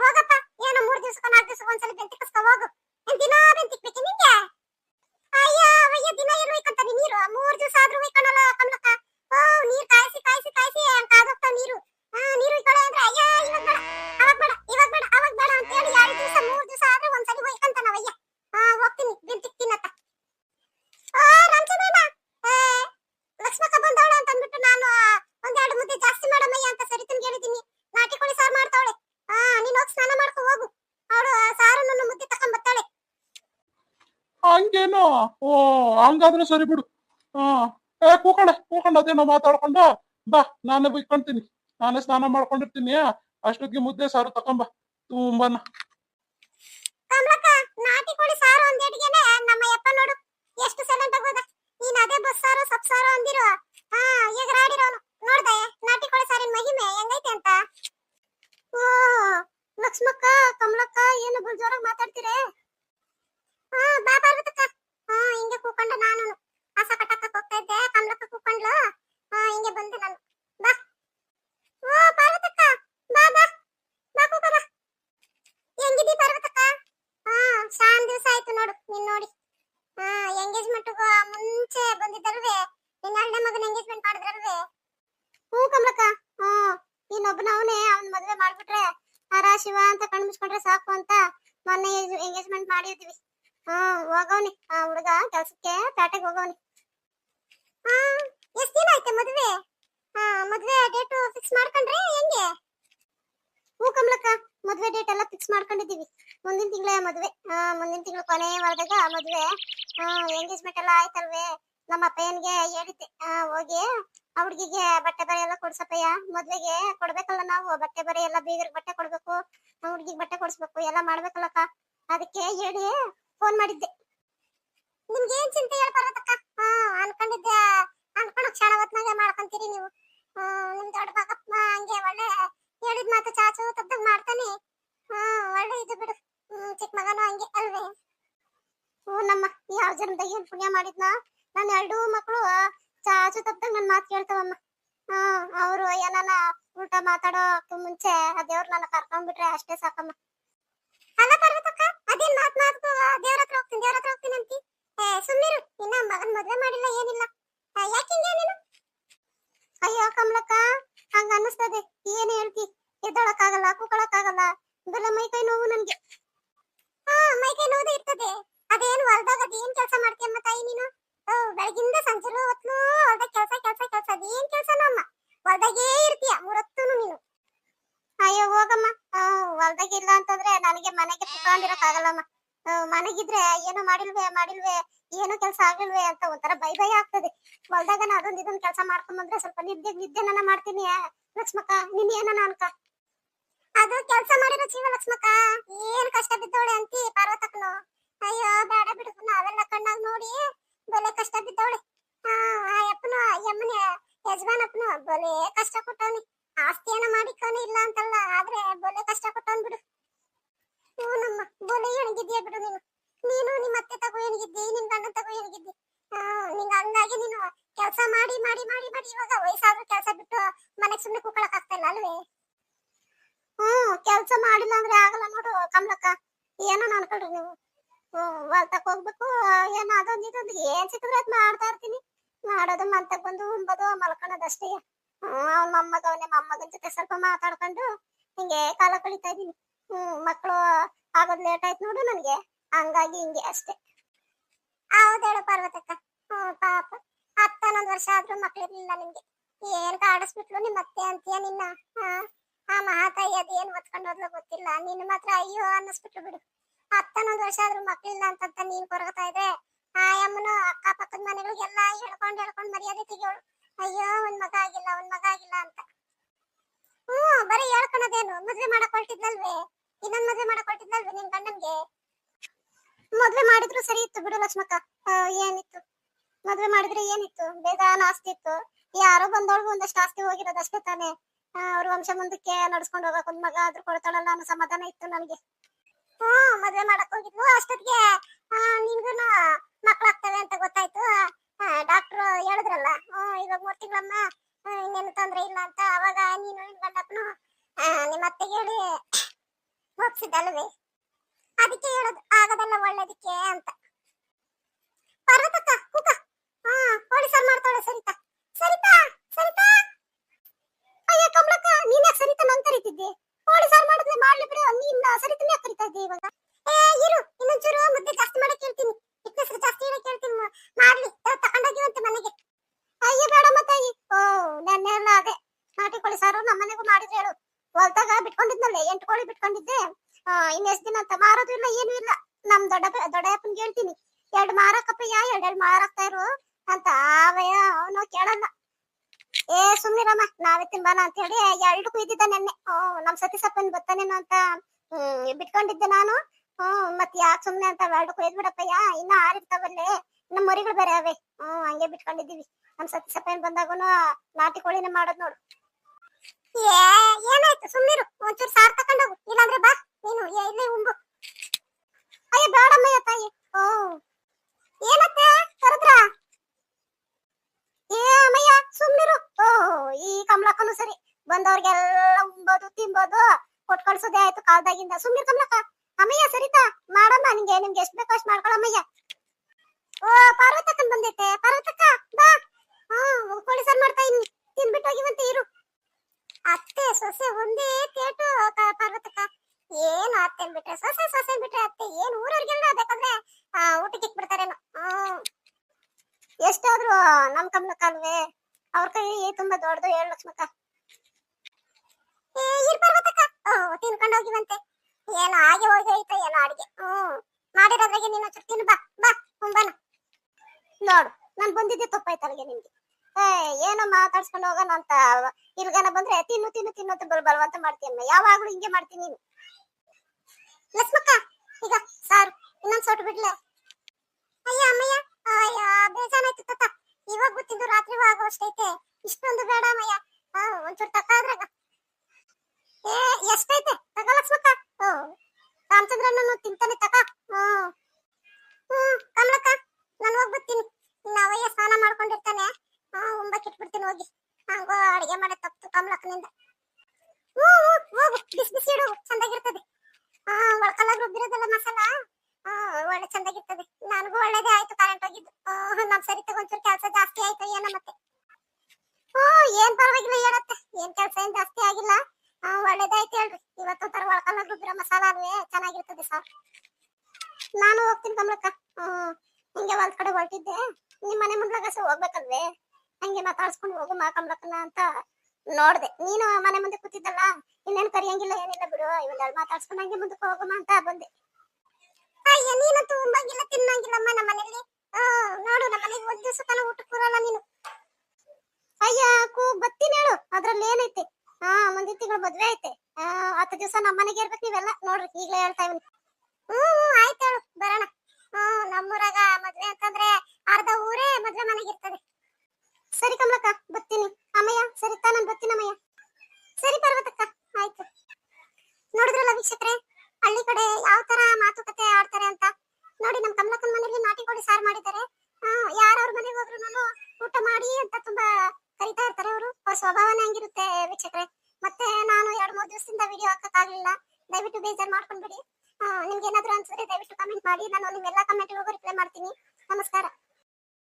ಹೋಗಪ್ಪ. ಏನೋ ಮೂರ್ ದಿವ್ಸಕ್ಕೆ ನಾಲ್ಕು ದಿವ್ಸಕ್ಕೆ ಒಂದ್ಸಲ ಬೆಂತಿ ಕುಸ್ಕೊ ಹೋಗು. ದಿನಾ ಬೆಂತಿಕ್ಬೇಕು ನಿಂಗೆ? ಅಯ್ಯ ಅವಯ್ಯ ದಿನ ಏನು ಒಯ್ಕೊಂತಾನೆ ನೀರು ಮೂರ್ ದಿವಸ ಆದ್ರೂ ಒಯ್ಕೊಳಲ್ಲ ಕಮಲಕ್ಕ ಓ ನೀರ್ ಕಾಯಿಸಿ ಕಾಯಿಸಿ ಕಾಯಿಸಿ ಕಾದೋಗ್ತಾವ ನೀರು ಆ ನೀರು ಒಯ್ಕೊಳ್ಳೆ ಅಂದ್ರೆ ಅಯ್ಯ ಇವಾಗ ಬೇಡ ಅವಾಗ ಬೇಡ ಇವಾಗ ಬೇಡ ಅವಾಗ ಬೇಡ ಅಂತ ಹೇಳಿ ಎರಡು ದಿವಸ ಮೂರ್ ದಿವಸ ಆದ್ರೆ ಒಂದ್ಸಲಿ ಒಯ್ಕೊಂತಾನವಯ್ಯ ಹಾ ಹೋಗ್ತೀನಿ ಬೆಂತಿಕ್ತೀನತ್ತ ಓ ರಾಮಚಂದ್ರಣ್ಣ ಏ ಲಕ್ಷ್ಮಕ್ಕ ಬಂದವಳೆ ಅಂತ ಅಂದ್ಬಿಟ್ಟು ನಾನು ಒಂದೆರಡು ಮುದ್ದೆ ಜಾಸ್ತಿ ಮಾಡಮ್ಮಯ್ಯ ಅಂತ ಸರಿತನ್ಗೆ ಹೇಳಿದೀನಿ ನಾಟಿ ಕೋಳಿ ಸಾರು ಮಾಡ್ತಾವಳೆ ಹಾ ನೀನ್ ಹೋಗಿ ಸ್ನಾನ ಮಾಡ್ಕೊ ಹೋಗು ಅವಳು ಸಾರು ನನ್ನ ಮುದ್ದೆ ತಕೊಂಡ್ ಬರ್ತಾಳೆ ಹಂಗೇನು ಓ ಹಂಗಾದ್ರೆ ಸರಿ ಬಿಡು. ಹಾ. ಏ ಕೂಕೊಂಡ ಕೂಕೊಂಡ ಅದೇನೋ ಮಾತಾಡ್ಕೊಂಡು ಬಾ, ನಾನೇ ಬಿಕ್ಕೊಂತೀನಿ ನಾನೇ ಸ್ನಾನ ಮಾಡ್ಕೊಂಡಿರ್ತೀನಿ. ಅಷ್ಟೊತ್ತಿಗೆ ಮುದ್ದೆ ಸಾರು ತಕೊಂಬ. ತುಂಬಾನ. ಕಮಲಕ್ಕ, ನಾಟಿ ಕೋಳಿ ಸಾರು ಒಂದೇಟಿಗೆನೆ ನಮ್ಮ ಯಪ್ಪ ನೋಡು, ಎಷ್ಟು ಸೈಲೆಂಟ್ ಆಗೋದ ನೀನ್ ಅದೇ ಬಸ್ ಸಾರು, ಸೊಪ್ಪು ಸಾರು ಅಂದಿರು. ಹಾ, ಈಗ ರಾಡಿರೋನು ನೋಡ್ದೆ, ನಾಟಿ ಕೋಳಿ ಸಾರಿನ ಮಹಿಮೆ ಹೆಂಗೈತೆ ಅಂತ. ಓ, ಲಕ್ಷ್ಮಕ್ಕ, ಕಮಲಕ್ಕ, ಏನು ಬುಲ್ ಜೋರಾಗಿ ಮಾತಾಡ್ತೀರೇ? ಹಾ, ಬಾ, ಪಾರ್ವತಕ್ಕ. ಹಾ, ಹಿಂಗೆ ಕೂಕೊಂಡು ನಾನು. ಹಸ ಕಟ್ಟಕ್ಕ ಹೋಗ್ತಾ ಇದ್ದೆ, ಕಮಲಕ್ಕ ಕೂಕೊಂಡ್ಲು ಹಿಂಗೆ ಬಂದೆ ನಾನು. ಬಾ. ಓ, ಪಾರ್ವತಕ್ಕ, ಬಾ ಬಾ. ಬಾ, ಕೂಕ, ಬಾ. ಹೆಂಗಿದಿ ಪಾರ್ವತಕ್ಕ? ಹಾ ಶಾನ್ ದಿವಸ ಆಯ್ತು ನೋಡು, ನೀನ್ ನೋಡಿ. ಹಾ ಎಂಗೇಜ್ಮೆಂಟ್ ಮುಂಚೆ ಬಂದಿದ್ದಲ್ವೇ? ನಿನ್ನ ಅಣ್ಣ ಮಗನ ಎಂಗೇಜ್ಮೆಂಟ್ ಮಾಡಿದ್ರಲ್ವೇ? ಹ್ಞೂ, ಕಮಲಕ್ಕ. ಹ್ಞೂ. ಇನ್ನೊಬ್ಬನ ಅವನೇ, ಅವ್ನ ಮದುವೆ ಮಾಡ್ಬಿಟ್ರೆ ಹರ ಶಿವ ಅಂತ ಕಣ್ ಮುಚ್ಕೊಂಡ್ರೆ ಸಾಕು ಅಂತ ಮೊನ್ನೆ ಎಂಗೇಜ್ಮೆಂಟ್ ಮಾಡಿದ್ವಿ. ಹ್ಮ್ ಹೋಗವ್ನಿ. ಆ ಹುಡುಗ ಕೆಲ್ಸಕ್ಕೆ ಪೇಟೆಗೆ ಹೋಗವ್ನಿ. ಹಾ, ಎಷ್ಟ್ ದಿನ ಆಯ್ತು ಮದ್ವೆ? ಹಾ, ಮದ್ವೆ ಡೇಟ್ ಫಿಕ್ಸ್ ಮಾಡ್ಕೊಂಡ್ರೆ? ಹೆಂಗೆ? ಹ್ಞೂ ಕಮಲಕ್ಕ, ಮದ್ವೆ ಡೇಟ್ ಎಲ್ಲ ಫಿಕ್ಸ್ ಮಾಡ್ಕೊಂಡಿದೀವಿ ಮುಂದಿನ ತಿಂಗಳೇ ಮದ್ವೆ. ಹಾ, ಮುಂದಿನ ತಿಂಗಳು ಕೊನೆ ವಾರದಾಗ ಮದ್ವೆ. ಹಾ ಎಂಗೇಜ್ಮೆಂಟ್ ಎಲ್ಲ ಆಯ್ತಲ್ವೇ? ನಮ್ಮ ಅಪ್ಪಯ್ಯನ್ಗೆ ಹೇಳಿದ್ದೆ. ಹೋಗಿ ಆ ಹುಡುಗಿಗೆ ಬಟ್ಟೆ ಬರೆ ಎಲ್ಲ ಕೊಡ್ಸಪ್ಪಯ್ಯ ಮದ್ವೆಗೆ ಕೊಡ್ಬೇಕಲ್ಲ ನಾವು. ಬಟ್ಟೆ ಬರೆ ಎಲ್ಲ ಬೀಗರಿಗೆ ಬಟ್ಟೆ ಕೊಡ್ಬೇಕು. ಹುಡ್ಗಿಗೆ ಬಟ್ಟೆ ಕೊಡ್ಸ್ಬೇಕು. ಎಲ್ಲ ಮಾಡ್ಬೇಕಲ್ಲಕ್ಕ. ಅದಕ್ಕೆ ಹೇಳಿ ಫೋನ್ ಮಾಡಿದ್ದೆ. ನಿಮ್ಗೆ ಏನ್ ಚಿಂತೆ ಹೇಳ್ಬಾರದಕ್ಕ ಹಾ, ಅನ್ಕೊಂಡಿದ್ದೆ. ಅನ್ಕೊಂಡು ಕ್ಷಣ ಹೊತ್ನಾಗೆ ಮಾಡ್ಕೊಂತೀರಿ ನೀವು. ನಿಮ್ ದೊಡ್ಡ ಮಗ ಹಂಗೆ ಒಳ್ಳೆ ಹೇಳಿದ ಮಾತು ಚಾಚು ತಪ್ಪದಂಗ್ ಮಾಡ್ತಾನೆ. ಹಾ, ಒಳ್ಳೆ ಇದು ಬಿಡು. ಚಿಕ್ಕ ಮಗನು ಹಂಗೆ ಅಲ್ವೇ? ಹ್ಞೂ, ನಮ್ಮ ಯಾವ ಜನ್ಮದಾಗ ಏನ್ ಪುಣ್ಯ ಮಾಡಿದ್ನ? ನನ್ನ ಎರಡು ಮಕ್ಕಳು ಚಾಚು ತಪ್ಪದಾಗ ನನ್ ಮಾತು ಕೇಳ್ತಾವಮ್ಮ. ಹ್ಮ್ ಅವರು ಏನಾನ ಊಟ ಮಾತಾಡೋಕ್ ಮುಂಚೆ ಆ ದೇವ್ರ ನನ್ನ ಕರ್ಕೊಂಡ್ಬಿಟ್ರೆ ಅಷ್ಟೇ ಸಾಕಮ್ಮ. ಅಲ್ಲ ಪರ್ವತಕ್ಕ, ಅದೇನ್ ಮಾತ್ ಮಾತು ದೇವ್ರ ಹತ್ರ ಹೋಗ್ತೀನಿ, ದೇವ್ರ ಹತ್ರ ಹೋಗ್ತೀನಿ ಅಂತಿ? ಏ ಸುಮ್ಮನಿರು ಇನ್ನ ಮಗನ್ ಮದ್ವೆ ಮಾಡಿಲ್ಲ, ಏನಿಲ್ಲ. ಯಾಕೆ ಹಿಂಗೆ ನೀನು? ಅಯ್ಯೋ, ಕಮಲಕ್ಕ, ಹಂಗ ಅನ್ನಿಸ್ತದೆ. ಏನ್ ಹೇಳ್ತಿ? ಎದ್ದೊಳಕ್ಕಾಗಲ್ಲ ಕೂಕೊಳಕ್ಕಾಗಲ್ಲ ಬೆಲ್ಲ ಮೈಕೈ ನೋವು ನನ್ಗೆ. ಹಾ ಮೈಕೈ ನೋವು ಇರ್ತದೆ. ಅದೇನು ಹೊಲ್ದಾಗ ಅದೇನ್ ಕೆಲಸ ಮಾಡ್ತೀಯಮ್ಮ ತಾಯಿ ನೀನು? ಓ, ಬೆಳಗಿಂದ ಸಂಜೆಲು ಹೊತ್ತು ಹೊಲ್ದಾಗ ಕೆಲಸ ಕೆಲಸ ಕೆಲಸ, ಅದೇನ್ ಕೆಲಸ ನಮ್ಮ ಹೊಲ್ದಾಗೇ ಇರ್ತೀಯ, ಮೂರತ್ತೂನು ನೀನು. ಅಯ್ಯೋ ಹೋಗಮ್ಮ. ಆ, ಹೊಲ್ದಾಗ ಇಲ್ಲ ಅಂತಂದ್ರೆ ನನಗೆ ಮನೆಗೆ ಕುತ್ಕೊಂಡಿರಕ್ಕಾಗಲ್ಲಮ್ಮ. ಮನೆಗಿದ್ರೆ ಏನು ಮಾಡಿಲ್ವೇ ಮಾಡಿಲ್ವೇ ಏನು ಕೆಲಸ ಆಗಿಲ್ವೇ ಅಂತ ಒಂಥರ ಭಯ ಭಯ ಆಗ್ತದೆ. ಹೊಲ್ದಾಗ ಅದೊಂದು ಇದೊಂದು ಕೆಲಸ ಮಾಡ್ಕೊಂಡ್ ಬಂದ್ರೆ ಸ್ವಲ್ಪ ನಿದ್ದೆ ನಿದ್ದೆನ ಮಾಡ್ತೀನಿ. ಲಕ್ಷ್ಮಕ್ಕ ನೀನ್ ಏನನ ಅನ್ಕ. ಅದು ಕೆಲಸ ಮಾಡಿರೋ ಜೀವ ಲಕ್ಷ್ಮಕ್ಕ. ಏನ್ ಕಷ್ಟ ಬಿದ್ದವಳೆ ಅಂತಿ ಪಾರ್ವತಕ್ಕನು. ಅಯ್ಯೋ ಬೇಡ ಬಿಡು. ನಾವೆಲ್ಲ ಕಣ್ಣಾಗ್ ನೋಡಿ ಬಲೆ ಕಷ್ಟ ಬಿದ್ದವಳೆ. ಆ ಅಪ್ಪನು ಯಮ್ಮನ ಯಜಮಾನಪ್ಪನು ಬಲೆ ಕಷ್ಟ ಕೊಟ್ಟವನಿ. ಆಸ್ತಿಯನ್ನ ಮಾಡಿಕೊಂಡು ಇಲ್ಲ ಅಂತಲ್ಲ, ಆದ್ರೆ ಬಲೆ ಕಷ್ಟ ಕೊಟ್ಟವನ್ ಬಿಡು ಹ್ಞೂ ನಮ್ಮ ಬಲೆ ಎಣಗಿದ್ಯಾ ಬಿಡು ನೀನು. ನೀನು ನಿಮ್ಮ ಅತ್ತೆ ತಗೋ ಏನಿಗಿದ್ದಿ ನಿನ್ ಗಂಡ ತಗೋ ಏನಿಗಿದ್ದಿ ಆ, ನಿಂಗ ಹಂಗಾಗಿ ನೀನು ಕೆಲಸ ಮಾಡಿ ಮಾಡಿ ಮಾಡಿ ಮಾಡಿ ಇವಾಗ ವಯಸ್ಸಾದ್ರೂ ಕೆಲಸ ಬಿಟ್ಟು ಮನೆಗೆ ಸುಮ್ಮನೆ ಕೂಕೊಳಕ್ ಆಗ್ತಾ ಇಲ್ಲ ಅಲ್ವೇ? ಹ್ಮ್ ಕೆಲಸ ಮಾಡಿಲ್ಲ ಅಂದ್ರೆ ಆಗಲ್ಲ ನೋಡು ಕಮಲಕ್ಕ. ಏನೋ ಅನ್ಕೊಳ್ರಿ ನೀವು. ಹೊಲ್ತಕ್ ಹೋಗ್ಬೇಕು, ಏನೋ ಅದೊಂದು ಇದೊಂದು. ಏನ್ ಸಿಕ್ಕಿದ್ರೆ ಅದ್ ಮಾಡ್ತಾ ಇರ್ತೀನಿ. ಮಾಡೋದು ಮಂತಕ್ ಬಂದು ಉಣ್ಬೋದು ಮಲ್ಕೊಳೋದು ಅಷ್ಟೇ. ಅವ್ನ ಮೊಮ್ಮಗ, ಅವನೇ ಮೊಮ್ಮಗನ ಜೊತೆ ಸ್ವಲ್ಪ ಮಾತಾಡ್ಕೊಂಡು ಹಿಂಗೆ ಕಾಲ ಕಳೀತಾ ಇದೀನಿ. ಹ್ಮ್, ಮಕ್ಳು ಆಗೋದ್ ಲೇಟ್ ಆಯ್ತು ನೋಡು ನನ್ಗೆ. ಹಂಗಾಗಿ ಹಿಂಗೆ ಅಷ್ಟೇ. ಹೌದೇಳು ಪಾರ್ವತಕ್ಕ. ಹ್ಮ್, ಪಾಪ. ಹತ್ತನ್ನೊಂದ್ ವರ್ಷ ಆದ್ರೂ ಮಕ್ಳಿರ್ಲಿಲ್ಲ ನಿಮ್ಗೆ ಏನ್ ಕಾಡಿಸ್ಬಿಟ್ಲು ನಿಮ್ ಅತ್ತೆ ಅಂತೀಯ ನಿನ್ನ? ಆ ಮಹಾತಾಯಿ ಅದೇನ್ ಒತ್ಕೊಂಡ್ ಹೋದ್ಲು ಗೊತ್ತಿಲ್ಲ. ನಿನ್ ಮಾತ್ರ ಅಯ್ಯೋ ಅನ್ನಿಸ್ಬಿಟ್ಲು ಬಿಡು. ಹತ್ತೊಂದೊಂದು ವರ್ಷ ಆದ್ರೂ ಮಕ್ಳಿಲ್ಲ ಅಂತಂತ ನೀನ್ ಕೊರಗತಾ ಇದ್ರೆ, ಆ ಅಮ್ಮನು ಅಕ್ಕ ಪಕ್ಕದ ಮನೆಗಳಿಗೆಲ್ಲ ಹೇಳ್ಕೊಂಡ್ ಹೇಳ್ಕೊಂಡ್ ಮರ್ಯಾದೆ ತೆಗಿಯೋಳು. ಅಯ್ಯೋ, ಒಂದ್ ಮಗ ಆಗಿಲ್ಲ, ಒಂದ್ ಮಗ ಆಗಿಲ್ಲ ಅಂತ. ಹ್ಮ್ ಬರೀ ಹೇಳ್ಕೊಳೋದೇನು? ಮದ್ವೆ ಮಾಡಕ್ ಹೊರಟಿದ್ನಲ್ವೇ? ಇನ್ನೊಂದ್ ಮದ್ವೆ ಮಾಡಕ್ ಹೊರಟಿದ್ನಲ್ವೇ ನಿನ್ ಗಂಡನ್ಗೆ? ಮದ್ವೆ ಮಾಡಿದ್ರು ಸರಿ ಇತ್ತು ಬಿಡು ಲಕ್ಷ್ಮಕ್ಕ. ಏನಿತ್ತು? ಮದ್ವೆ ಮಾಡಿದ್ರೆ ಏನಿತ್ತು? ಬೇಗ ಆಸ್ತಿ ಇತ್ತು. ಯಾರೋ ಬಂದವಳಿಗೂ ಒಂದಷ್ಟು ಆಸ್ತಿ ಹೋಗಿರೋದು ಅಷ್ಟೇ ತಾನೇ. ಅವ್ರ ವಂಶ ಮುಂದಕ್ಕೆ ನಡ್ಸ್ಕೊಂಡು ಹೋಗಕ್ ಒಂದ್ ಮಗ ಆದ್ರೂ ಕೊಡ್ತಾಳಲ್ಲ ಅನ್ನೋ ಸಮಾಧಾನ ಇತ್ತು ನನ್ಗೆ ಹ್ಮ್ ಮದ್ವೆ ಮಾಡಕ್ ಹೋಗಿದ್ವು ಅಷ್ಟೊತ್ತಿಗೆ. ನಿನ್ಗೂನು ಮಕ್ಳಾಗ್ತವೆ ಅಂತ ಗೊತ್ತಾಯ್ತು. ಡಾಕ್ಟ್ರು ಹೇಳಿದ್ರಲ್ಲ ಇವಾಗ ಮೂರ್ ತಿಂಗಳಮ್ಮ ಇನ್ನೇನು ತೊಂದ್ರೆ ಇಲ್ಲ ಅಂತ ಅವಾಗ ನೀನು ಗಂಡಪ್ಪನು ನಿಮ್ಮ ಅತ್ತೆಗೆ ಹೇಳಿ ಒಪ್ಸಿದ್ದಲ್ವೇ? ಅದಕ್ಕೆ ಹೇಳೋದು, ಆಗದಲ್ಲ ಒಳ್ಳೇದಕ್ಕೆ ಅಂತ. ಪರ್ವತಕ್ಕ, ಕುಕ. ಹಾ ಸಾರ್ ಮಾಡ್ತಾಳೆ ಸರಿತಾ ಸರಿತಾ ಅಯ್ಯ ಕಮಲಕ್ಕ ನೀನ್ ಯಾಕೆ ಸರಿತಾ ನಂಗೆ ಕರಿತಿದ್ದಿ ಕೋಳಿ ಸಾರ್ ಮಾಡಿದ್ರೆ ಮಾಡ್ಲಿ ಬಿಡು ನೀನ್ ಸರಿತಾನೆ ಯಾಕೆ ಕರಿತಾ ಇದ್ದಿ ಇವಾಗ ಏ ಇರು ಇನ್ನೊಂಚೂರು ಮುದ್ದೆ ಜಾಸ್ತಿ ಮಾಡಕ್ ಹೇಳ್ತೀನಿ ಹಿಟ್ಟು ಜಾಸ್ತಿ ಇಡಕ್ ಹೇಳ್ತೀನಿ ಮ- ಮಾಡ್ಲಿ ತಕೊಂಡೋಗಿವಂತೆ ಮನೆಗೆ ಅಯ್ಯ ಬೇಡಮ್ಮ ತಾಯಿ ಓ ನೆನ್ನೆ ಎಲ್ಲ ಅದೇ ನಾಟಿ ಕೋಳಿ ಸಾರು ನಮ್ಮ ಮನೆಗೂ ಮಾಡಿದ್ರೆ ಹೇಳು ಹೊಲ್ದಾಗ ಬಿಟ್ಕೊಂಡಿದ್ನಲ್ಲೇ ಎಂಟು ಕೋಳಿ ಬಿಟ್ಕೊಂಡಿದ್ದೆ ಆ, ಇನ್ನೆಷ್ಟ್ ದಿನ ಅಂತ ಮಾರೋದು ಇಲ್ಲ ಏನೂ ಇಲ್ಲ ನಮ್ ದೊಡ್ಡ ದೊಡ್ಡಪ್ಪನ್ಗೆ ಹೇಳ್ತೀನಿ ಎರಡ್ ಮಾರಕಪ್ಪಯ್ಯ ಎರಡ್ ಎರಡ್ ಮಾರಾಕ್ತಾ ಇರು ಅಂತ ಆವಯ್ಯ ಅವನು ಕೇಳಲ್ಲ ಏ ಸುಮ್ನಿರಮ್ಮ ನಾವೇ ತಿನ್ಬಾನ ಅಂತ ಹೇಳಿ ಎರಡು ಕುಯ್ದಿದ್ದ ನೆನ್ನೆ ಹ್ಮ್ ನಮ್ ಸತಿ ಸಪ್ಪನ್ ಅಂತ ಬಿಟ್ಕೊಂಡಿದ್ದೆ ನಾನು. ಹ್ಮ್ ಮತ್ ಯಾಕೆ ಸುಮ್ನೆ ಅಂತ ಎರಡು ಕೊಯ್ದ್ ಬಿಡಪ್ಪಯ್ಯ ಇನ್ನ ಆರಿರ್ತಾವಲ್ಲೇ ನಮ್ಮ ಮರಿಗಳು ಬೇರೆ ಅವೆ. ಹ್ಮ್, ಹಂಗೆ ಬಿಟ್ಕೊಂಡಿದೀವಿ ನಮ್ ಸತಿ ಸಪ್ಪನ್ ಬಂದಾಗೂನು ನಾಟಿ ಕೋಳಿನ ಮಾಡೋದ್ ನೋಡು. ಏ, ಏನಾಯ್ತು? ಸುಮ್ಮನಿರು ಒಂಚೂರು ಸಾರ್ ತಕೊಂಡೋಗು ಇಲ್ಲಾಂದ್ರೆ ಬಾ. ನೀನು ಇಲ್ಲಿ ಉಂಬು. ಅಯ್ಯ ಬೇಡಮ್ಮಯ್ಯ ತಾಯಿ. ಓ ಏನತ್ತೆ? ಕರೆದ್ರ? ಏ, ಅಮ್ಮಯ್ಯ ಸುಮ್ಮನಿರು ಓ ಈ ಕಮಲಕ್ಕನು ಸರಿ. ಬಂದವ್ರಿಗೆಲ್ಲ ಉಂಬೋದು, ತಿಂಬೋದು. ಕೊಟ್ ಕಳ್ಸೋದೇ ಆಯ್ತು ಕಾಲ್ದಾಗಿಂದ. ಕಮಲಕ್ಕ. ಅಮ್ಮಯ್ಯ, ಸರಿತಾ? ಮಾಡಮ್ಮ, ನಿಂಗೆ, ನಿಮ್ಗೆ ಎಷ್ಟ್ ಬೇಕೋ ಅಷ್ಟ್ ಮಾಡ್ಕೊಳಮ್ಮಯ್ಯ ಓ ಪಾರ್ವತಕ್ಕ ಬಂದೈತೆ ಪಾರ್ವತಕ್ಕ, ಬಾ. ಹಾ ಕೋಳಿ ಸಾರ್ ಮಾಡ್ತಾ ಇನ್ ತಿನ್ಬಿಟ್ಟು ಹೋಗಿವಂತೆ, ಇರು. ಅತ್ತೆ, ಸೊಸೆ ಒಂದೇ ಕೇಟು ಪಾರ್ವತಕ್ಕ. ಏನು ಅತ್ತೆ ಬಿಟ್ರೆ ಸೊಸೆ ಸೊಸೆ ಬಿಟ್ರೆ ಅತ್ತೆ. ಏನ್ ಊರವ್ರಿಗೆಲ್ಲ ಬೇಕಾದ್ರೆ ಊಟಕ್ಕೆ ಇಟ್ಬಿಡ್ತಾರೇನೋ. ಹ್ಮ್. ಎಷ್ಟಾದ್ರೂ, ನಮ್ ಕಮಲಕ್ಕಲ್ವೇ ಅವ್ರ ಕೈ ತುಂಬಾ ದೊಡ್ಡದು ಏಳು ಲಕ್ಷ್ಮಕ್ಕ ಏ ಇರ್ ಪಾರ್ವತಕ್ಕ ಓ ತಿನ್ಕೊಂಡು ಹೋಗಿವಂತೆ ಏನೋ ಹಾಗೆ ಹೋಗಿ ಹೋಯ್ತು ಏನೋ ಅಡಿಗೆ ಹ್ಮ್ ಮಾಡಿರೋದ್ರಾಗೆ ನೀನು ಒಂಚೂರು ತಿನ್ನು ಬಾ ಬಾ ಕುಂಬನ ನೋಡು ನಾನ್ ಬಂದಿದ್ದೆ ತಪ್ಪಾಯ್ತಲ್ಗೆ ನಿಮ್ಗೆ ಏ ಏನೋ ಮಾತಾಡ್ಸ್ಕೊಂಡು ಹೋಗೋಣ ಅಂತ ಇಲ್ಗನ ಬಂದ್ರೆ ತಿನ್ನು ತಿನ್ನು ತಿನ್ನು ಅಂತ ಬಲ್ ಬಲವಂತ ಮಾಡ್ತೀನಿ ಯಾವಾಗ್ಲೂ ಹಿಂಗೆ ಮಾಡ್ತೀನಿ ಲಕ್ಷ್ಮಕ್ಕ ಈಗ ಸಾರು, ಇನ್ನೊಂದ್ ಸೌಟ್ ಬಿಡ್ಲೆ. ಅಯ್ಯ ಅಮ್ಮಯ್ಯ, ಅಯ್ಯ ಬೇಜಾನಾಯ್ತು ತಾತ. ಇವಾಗ ಗೊತ್ತಿದ್ದು ರಾತ್ರಿ ಆಗೋಷ್ಟೈತೆ ಇಷ್ಟೊಂದು ಬೇಡ ಅಮ್ಮಯ್ಯ. ಒಂಚೂರು ಒಂಚೂರು ತಕ್ಕಾದ್ರಾಗ ಏ, ಎಷ್ಟೈತೆ? ತಗ ಲಕ್ಷ್ಮಕ್ಕ. ಓ ರಾಮಚಂದ್ರಣ್ಣನು ತಿಂತಾನೆ ತಕ ಹ್ಮ್. ಹ್ಮ್, ಕಮಲಕ್ಕ, ನಾನು ಹೋಗ್ಬಿಡ್ತೀನಿ ನಾವಯ್ಯ ಸ್ನಾನ ಮಾಡ್ಕೊಂಡಿರ್ತಾನೆ. ಹಾ ಉಂಬಕ್ ಇಟ್ಬಿಡ್ತೀನಿ ಹೋಗಿ. ಹಂಗೋ ಅಡಿಗೆ ಮಾಡೋ ತಪ್ಪು ಕಮಲಕ್ಕನಿಂದ. ಹೋಗು ಬಿಸಿ ಬಿಸಿ ಇಡು ಚಂದಾಗಿರ್ತದೆ ಹಾ ಒಳಕಲಾಗ ರುಬ್ಬಿರೋದಲ್ಲ ಮಸಾಲ? ಹಾ ಒಳ್ಳೆ ಚಂದಾಗಿರ್ತದೆ. ನನಗೂ ಒಳ್ಳೇದೇ ಆಯ್ತು ಕರೆಂಟ್ ಹೋಗಿದ್ದು. ಹ್ಮ್ ನಮ್ ಸರಿ ತಗೊಂಚೂರು ಕೆಲಸ ಜಾಸ್ತಿ ಆಯ್ತು ಏನೋ ಮತ್ತೆ. ಹ್ಮ್ ಏನ್ ಪರವಾಗಿಲ್ಲ ಹೇಳತ್ತೆ ಏನ್ ಕೆಲಸ ಏನ್ ಜಾಸ್ತಿ ಆಗಿಲ್ಲ. ಒಳ್ಳೇದಾಯ್ತು ಹೇಳ್ರಿ. ಇವತ್ತೊಂಥರ ಒಳಕಲಾಗ ರುಬ್ಬಿರೋ ಮಸಾಲ ಅಲ್ವೇ ಚೆನ್ನಾಗಿರ್ತದೆ ಸರ್. ನಾನು ಹೋಗ್ತೀನಿ ಕಮಲಕ್ಕ. ಹ್ಮ್ ಹಿಂಗೆ ಒಂದ್ ಕಡೆ ಹೊರಟಿದ್ದೆ. ನಿಮ್ ಮನೆ ಮುಂದ್ಲಾಗ ಹೋಗ್ಬೇಕಲ್ವೇ? ಹಂಗೆ ಮಾತಾಡ್ಸ್ಕೊಂಡು ಹೋಗು ಮಾ ಕಮಲಕ್ಕನ ಅಂತ ನೋಡ್ದೆ. ನೀನು ಮನೆ ಮುಂದೆ ಕೂತಿದ್ದಲ್ಲ, ಇನ್ನೇನ್ ಕರಿಯಂಗಿಲ್ಲ, ಏನಿಲ್ಲ ಬಿಡು. ಇವಾಗ ಮಾತಾಡ್ಸ್ಕೊಂಡು ಹಂಗೆ ಮುಂದಕ್ಕೆ ಹೋಗಮ್ಮ ಅಂತ ಬಂದೆ. ಅಯ್ಯ, ನೀನು ತುಂಬಂಗಿಲ್ಲ, ತಿನ್ನಂಗಿಲ್ಲಮ್ಮ ನಮ್ಮ ಮನೆಯಲ್ಲಿ ನೋಡು ನಮ್ಮ ಮನೆಗೆ ಒಂದ್ ದಿವಸ ತನ ಊಟ ಕೂರಲ್ಲ ನೀನು. ಅಯ್ಯ ಕೂ ಬತ್ತೀನಿ ಹೇಳು. ಅದ್ರಲ್ಲಿ ಏನೈತೆ? ಹಾ ಮುಂದಿನ ತಿಂಗಳು ಮದ್ವೆ ಐತೆ. ಹತ್ತು ದಿವಸ ನಮ್ಮ ಮನೆಗೆ ಇರ್ಬೇಕು ನೀವೆಲ್ಲ. ನೋಡ್ರಿ, ಈಗಲೇ ಹೇಳ್ತಾ ಹ್ಮ್ ಹ್ಮ್, ಆಯ್ತು ಹೇಳು, ಬರೋಣ. ಹ್ಮ್, ನಮ್ಮೂರಾಗ ಮದ್ವೆ ಅಂತಂದ್ರೆ ಅರ್ಧ ಊರೇ ಮದ್ವೆ ಮನೆಗೆ ಇರ್ತದೆ ಸರಿ ಕಮಲಕ್ಕ ಬತ್ತೀನಿ ಅಮ್ಮಯ್ಯ, ಸರಿ ತಾ ನಾನು ಬತ್ತೀನಿ ಅಮ್ಮಯ್ಯ. ಸರಿ ಪರ್ವತಕ್ಕ, ಆಯ್ತು. ನೋಡಿದ್ರಲ್ಲ ವೀಕ್ಷಕರೇ, ಹಳ್ಳಿ ಕಡೆ ಯಾವ ತರ ಮಾತುಕತೆ ಆಡ್ತಾರೆ ಅಂತ. ನೋಡಿ ನಮ್ಮ ಕಮಲಕ್ಕನ ಮನೆಯಲ್ಲಿ ನಾಟಿ ಕೋಳಿ ಸಾರು ಮಾಡಿದ್ದಾರೆ. ಯಾರವ್ರ ಮನೆಗೆ ಹೋದ್ರು ಊಟ ಮಾಡಿ ಅಂತ ತುಂಬಾ ಕರಿತಾ ಇರ್ತಾರೆ ಅವರು. ಅವ್ರ ಸ್ವಭಾವನೇ ಹಂಗಿರುತ್ತೆ ವೀಕ್ಷಕರೇ. ಮತ್ತೆ ನಾನು ಎರಡ್ ಮೂರ್ ದಿವಸದಿಂದ ವಿಡಿಯೋ ಹಾಕಕ್ಕಾಗಲಿಲ್ಲ. ದಯವಿಟ್ಟು ಬೇಜಾರ್ ಮಾಡ್ಕೊಂಡ್ಬಿಡಿ. ನಿಮ್ಗೆ ಏನಾದ್ರು ಅನ್ಸಿದ್ರೆ ದಯವಿಟ್ಟು ಕಮೆಂಟ್ ಮಾಡಿ. ನಾನು ನಿಮ್ಮೆಲ್ಲ ಕಮೆಂಟ್ಗಳಿಗೂ ರಿಪ್ಲೈ ಮಾಡ್ತೀನಿ. ನಮಸ್ಕಾರ.